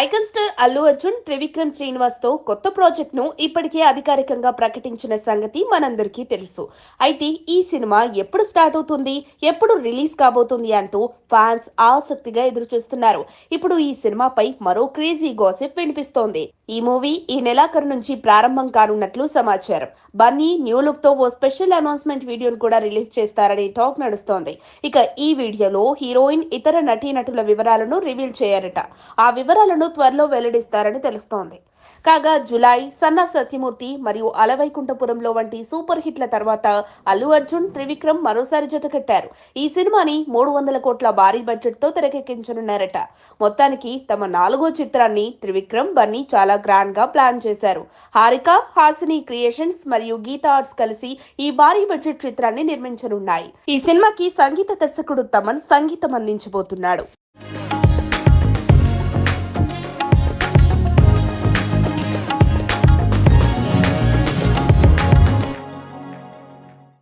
Icon star Allu Arjun Trivikram శ్రీనివాస్తో కొత్త ప్రాజెక్ట్ను ఇప్పటికే అధికారికంగా ప్రకటించిన సంగతి మనందరికీ తెలుసు. అయితే ఈ సినిమా ఎప్పుడు స్టార్ట్ అవుతుంది ఎప్పుడు రిలీజ్ కాబోతుంది అంటూ ఫ్యాన్స్ ఆసక్తిగా ఎదురు చూస్తున్నారు ఇప్పుడు ఈ సినిమాపై మరో క్రేజీ గాసిప్ వినిపిస్తోంది. ఈ మూవీ ఈ నెలాఖరు నుంచి ప్రారంభం కానున్నట్లు సమాచారం. బన్నీ న్యూ లుక్తో ఓ స్పెషల్ అనౌన్స్మెంట్ వీడియోను కూడా రిలీజ్ చేస్తారని టాక్ నడుస్తోంది. ఇక ఈ వీడియోలో హీరోయిన్ ఇతర నటీనటుల వివరాలను రివీల్ చేయారట. ఆ వివరాలను త్వరలో వెల్లడిస్తారని తెలుస్తోంది. కాగా జులై సన్ సత్యమూర్తి మరియు అలవైకుంఠపురంలో వంటి సూపర్ హిట్ల తర్వాత అల్లు అర్జున్ త్రివిక్రమ్ మరోసారి జతకట్టారు ఈ సినిమాని మూడు వందల కోట్ల భారీ బడ్జెట్తో తెరకెక్కించనున్నారట. మొత్తానికి తమ నాలుగో చిత్రాన్ని త్రివిక్రమ్ బన్నీ చాలా గ్రాండ్గా ప్లాన్ చేశారు. హారిక హాసిని క్రియేషన్స్ మరియు గీతా ఆర్ట్స్ కలిసి ఈ భారీ బడ్జెట్ చిత్రాన్ని నిర్మించనున్నాయి. ఈ సినిమాకి సంగీత దర్శకుడు తమన్ సంగీతం అందించబోతున్నాడు.